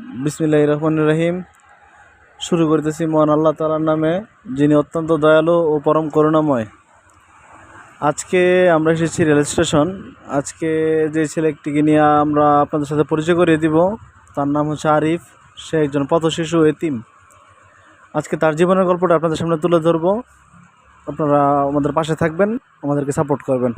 বিসমিল্লাহ রহমান রহিম। শুরু করতেছি মহান আল্লাহ তালার নামে, যিনি অত্যন্ত দয়ালু ও পরম করুণাময়। আজকে আমরা এসেছি রেল স্টেশন। আজকে যে ছেলেটিকে নিয়ে আমরা আপনাদের সাথে পরিচয় করিয়ে দিব, তার নাম হচ্ছে আরিফ। সে একজন পথ শিশু এতিম। আজকে তার জীবনের গল্পটা আপনাদের সামনে তুলে ধরবো। আপনারা আমাদের পাশে থাকবেন, আমাদেরকে সাপোর্ট করবেন।